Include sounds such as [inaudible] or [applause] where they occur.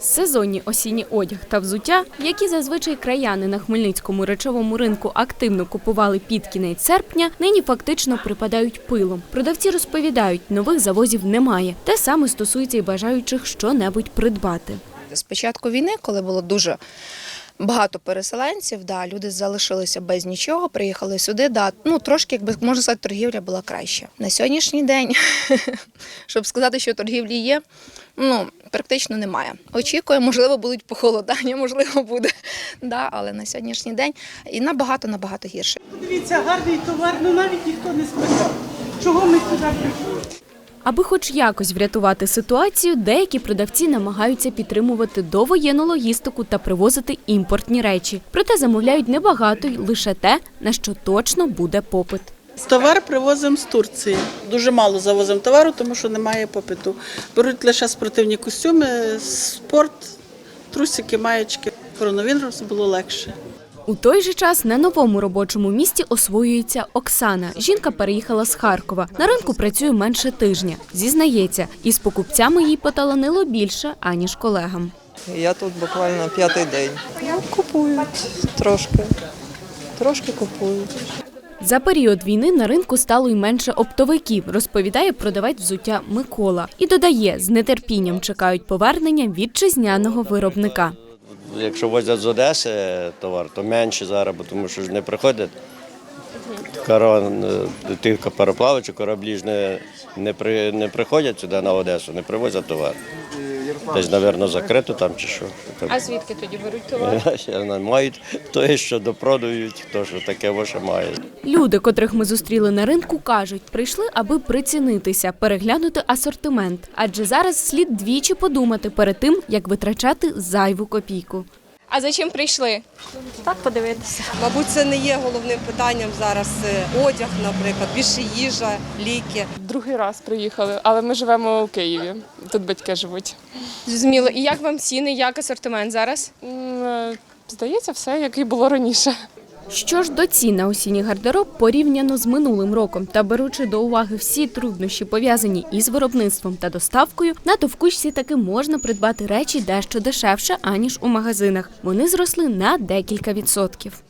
Сезонні осінні одяг та взуття, які зазвичай краяни на хмельницькому речовому ринку активно купували під кінець серпня, нині фактично припадають пилом. Продавці розповідають, нових завозів немає. Те саме стосується і бажаючих що-небудь придбати. З початку війни, коли було дуже багато переселенців, да, люди залишилися без нічого, приїхали сюди. Да, ну трошки, якби можна сказати, торгівля була краща. На сьогоднішній день, [laughs] щоб сказати, що торгівлі є, ну практично немає. Очікуємо, можливо, будуть похолодання, [laughs] можливо, буде. Да, але на сьогоднішній день і набагато набагато гірше. Дивіться, гарний товар, ну навіть ніхто не спитав. Чого ми сюди прийшли? Аби хоч якось врятувати ситуацію, деякі продавці намагаються підтримувати довоєнну логістику та привозити імпортні речі. Проте замовляють небагато й лише те, на що точно буде попит. Товар привозимо з Турції. Дуже мало завозимо товару, тому що немає попиту. Беруть лише спортивні костюми, спорт, трусики, маєчки. Коронавірус було легше. У той же час на новому робочому місці освоюється Оксана. Жінка переїхала з Харкова. На ринку працює менше тижня. Зізнається, із покупцями їй поталанило більше, аніж колегам. Я тут буквально п'ятий день. Ну, купують трошки. Трошки купують. За період війни на ринку стало й менше оптовиків, розповідає продавець взуття Микола. І додає, з нетерпінням чекають повернення вітчизняного виробника. Якщо возять з Одеси товар, то менше зараз, бо тому що ж не приходять. Караван, е, ті пароплавачі, кораблі ж не, не, при, не приходять сюди на Одесу, не привозять товар. Десь, мабуть, закрито там чи що. А звідки тоді беруть товар? [laughs] Я не мають хто що допродають, хто що таке ваше має. Люди, котрих ми зустріли на ринку, кажуть, прийшли, аби прицінитися, переглянути асортимент. Адже зараз слід двічі подумати перед тим, як витрачати зайву копійку. А за чим прийшли? Так подивитися. Мабуть, це не є головним питанням зараз. Е, Одяг, наприклад, більше їжа, ліки. Другий раз приїхали, але ми живемо у Києві. Тут батьки живуть. Зрозуміло. І як вам ціни, як асортимент зараз? Е, Здається, все, як і було раніше. Що ж до цін на осінній гардероб порівняно з минулим роком та беручи до уваги всі труднощі пов'язані із виробництвом та доставкою, на товкучці таки можна придбати речі дещо дешевше аніж у магазинах. Вони зросли на декілька відсотків.